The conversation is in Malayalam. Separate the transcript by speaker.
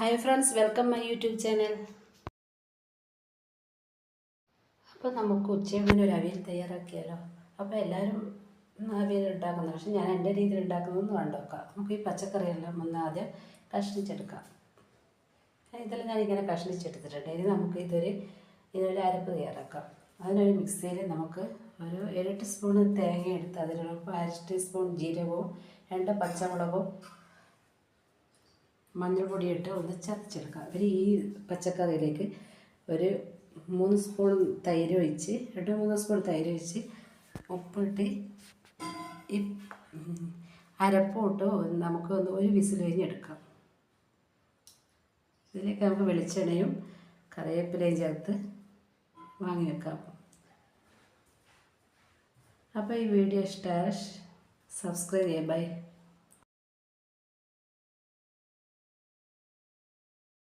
Speaker 1: Hi friends welcome my YouTube channel അപ്പോൾ നമുക്ക് ഉച്ചയൂണിന് ഒരു അവിയൽ തയ്യാറാക്കിയാലോ? അപ്പോൾ എല്ലാവരും അവിയൽ ഉണ്ടാക്കുന്നു പക്ഷെ ഞാൻ എന്റെ രീതിയിൽ ഉണ്ടാക്കുന്നതെന്ന് കണ്ടോക്കാം നമുക്ക് ഈ പച്ചക്കറിയെല്ലാം ഒന്ന് ആദ്യം കഷ്ണിച്ചെടുക്കാം. ഇതെല്ലാം ഞാനിങ്ങനെ കഷ്ണിച്ചെടുത്തിട്ടുണ്ട്. ഇനി നമുക്ക് ഇതൊരു ഇതൊരു അരപ്പ് തയ്യാറാക്കാം. അതിനൊരു മിക്സിയിൽ നമുക്ക് ഒരു ഏഴ് സ്പൂൺ തേങ്ങ എടുത്ത് അതിലൊരു അര ടീസ്പൂൺ ജീരകവും രണ്ട് പച്ചമുളകും മഞ്ഞൾപ്പൊടി ഇട്ട് ഒന്ന് ചതച്ചെടുക്കാം. അവർ ഈ പച്ചക്കറിയിലേക്ക് ഒരു മൂന്ന് സ്പൂൺ തൈര് ഒഴിച്ച് രണ്ട് മൂന്ന് സ്പൂൺ തൈര് ഒഴിച്ച് ഉപ്പിട്ട് ഈ ഉം, അരപ്പും ഇട്ട് നമുക്ക് ഒന്ന് ഒരു വിസിൽ കഴിഞ്ഞെടുക്കാം. ഇതിലേക്ക് നമുക്ക് വെളിച്ചെണ്ണയും കറിവേപ്പിലയും ചേർത്ത് വാങ്ങി വെക്കാം. അപ്പോൾ ഈ വീഡിയോ ഇഷ്ടമായ സബ്സ്ക്രൈബ് ചെയ്യാം ബൈ.